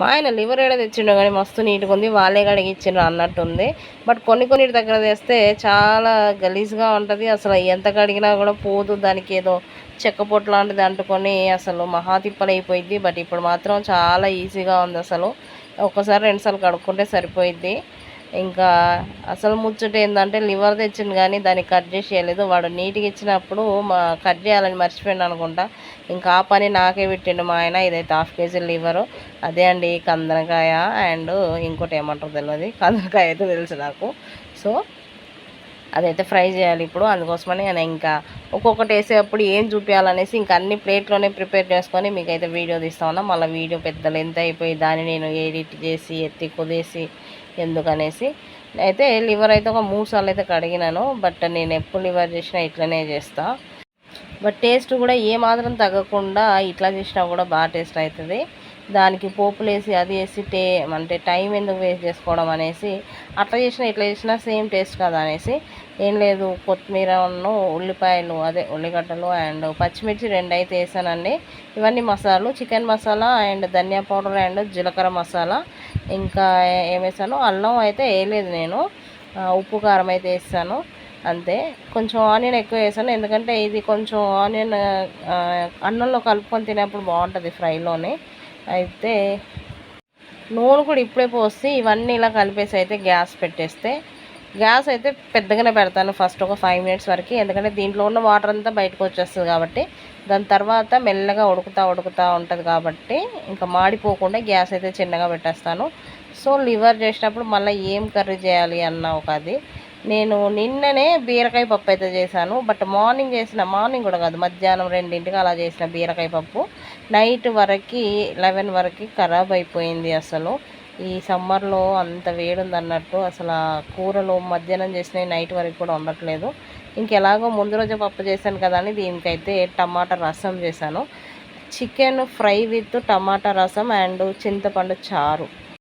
మా ఆయన లివర్ ఏడ తెచ్చిండో కానీ మస్తు నీట్గా ఉంది వాళ్ళే కడిగిచ్చిండ్రు అన్నట్టుంది బట్ కొన్ని కొన్ని దగ్గర తెస్తే చాలా గలీజ్గా ఉంటుంది. అసలు ఎంత కడిగినా కూడా పోదు దానికి ఏదో చెక్క పొట్టు లాంటిది అంటుకొని అసలు మహాతిప్పలైపోయింది బట్ ఇప్పుడు మాత్రం చాలా ఈజీగా ఉంది అసలు. ఒక్కసారి రెండుసార్లు కడుక్కుంటే సరిపోయిద్ది. ఇంకా అసలు ముచ్చట ఏంటంటే లివర్ తెచ్చిండు కానీ దాన్ని కట్ చేసేయలేదు వాడు నీట్గా ఇచ్చినప్పుడు మా కట్ చేయాలని మర్చిపోయాను అనుకుంటా. ఇంకా ఆ పని నాకే పెట్టిండు మా ఆయన. ఇదైతే హాఫ్ కేజీ లివరు. అదే అండి కందనకాయ అండ్ ఇంకోటి ఏమంటారు తెలియదు కందనకాయ అయితే తెలుసు నాకు. సో అదైతే ఫ్రై చేయాలి ఇప్పుడు. అందుకోసమని నేను ఇంకా ఒక్కొక్కటి వేసేటప్పుడు ఏం చూపించాలనేసి ఇంకా అన్ని ప్లేట్లోనే ప్రిపేర్ చేసుకొని మీకైతే వీడియో తీస్తా ఉన్నా. మళ్ళీ వీడియో పెద్ద లెంత్ అయిపోయి దాన్ని నేను ఎడిట్ చేసి ఎత్తి కుదేసి ఎందుకనేసి అయితే లివర్ అయితే ఒక మూడు సార్లు అయితే కడిగినాను. బట్ నేను ఎప్పుడు లివర్ చేసినా ఇట్లనే చేస్తా. బట్ టేస్ట్ కూడా ఏ మాత్రం తగ్గకుండా ఇట్లా చేసినా కూడా బాగా టేస్ట్ అవుతుంది దానికి పోపులు వేసి అది వేసి టే అంటే టైం ఎందుకు వేస్ట్ చేసుకోవడం అనేసి అట్లా చేసినా ఇట్లా చేసినా సేమ్ టేస్ట్ కదా అనేసి ఏం లేదు కొత్తిమీరను ఉల్లిపాయలు అదే ఉల్లిగడ్డలు అండ్ పచ్చిమిర్చి రెండు అయితే వేసానండి. ఇవన్నీ మసాలాలు chicken masala and dhania powder and జీలకర్ర మసాలా. ఇంకా ఏమేసాను అల్లం అయితే వేయలేదు నేను. ఉప్పు కారం అయితే వేసాను. అంతే. కొంచెం ఆనియన్ ఎక్కువ వేసాను. ఎందుకంటే ఇది కొంచెం ఆనియన్ అన్నంలో కలుపుకొని తినేప్పుడు బాగుంటుంది ఫ్రైలోనే. అయితే నూనె కూడా ఇప్పుడే పోసి ఇవన్నీ ఇలా కలిపేసి అయితే గ్యాస్ పెట్టేస్తే గ్యాస్ అయితే పెద్దగానే పెడతాను ఫస్ట్ ఒక ఫైవ్ మినిట్స్ వరకు. ఎందుకంటే దీంట్లో ఉన్న వాటర్ అంతా బయటకు వచ్చేస్తుంది కాబట్టి దాని తర్వాత మెల్లగా ఉడుకుతా ఉడుకుతా ఉంటుంది కాబట్టి ఇంకా మాడిపోకుండా గ్యాస్ అయితే చిన్నగా పెట్టేస్తాను. సో లివర్ చేసినప్పుడు మళ్ళీ ఏం కర్రీ చేయాలి అన్న ఒక అది. నేను నిన్ననే బీరకాయ పప్పు అయితే చేశాను. బట్ మార్నింగ్ చేసిన మార్నింగ్ కూడా కాదు మధ్యాహ్నం రెండింటికి అలా చేసిన బీరకాయ పప్పు. నైట్ వరకు లెవెన్ వరకు ఖరాబ్ అయిపోయింది అసలు. ఈ సమ్మర్లో అంత వేడుంది అన్నట్టు అసలు ఆ కూరలు మధ్యాహ్నం చేసినవి నైట్ వరకు కూడా ఉండట్లేదు ఇంకెలాగో ముందు రోజు పప్పు చేశాను కదా అని దీనికైతే టమాటా రసం చేశాను. చికెన్ ఫ్రై విత్ టమాటా రసం అండ్ చింతపండు చారు.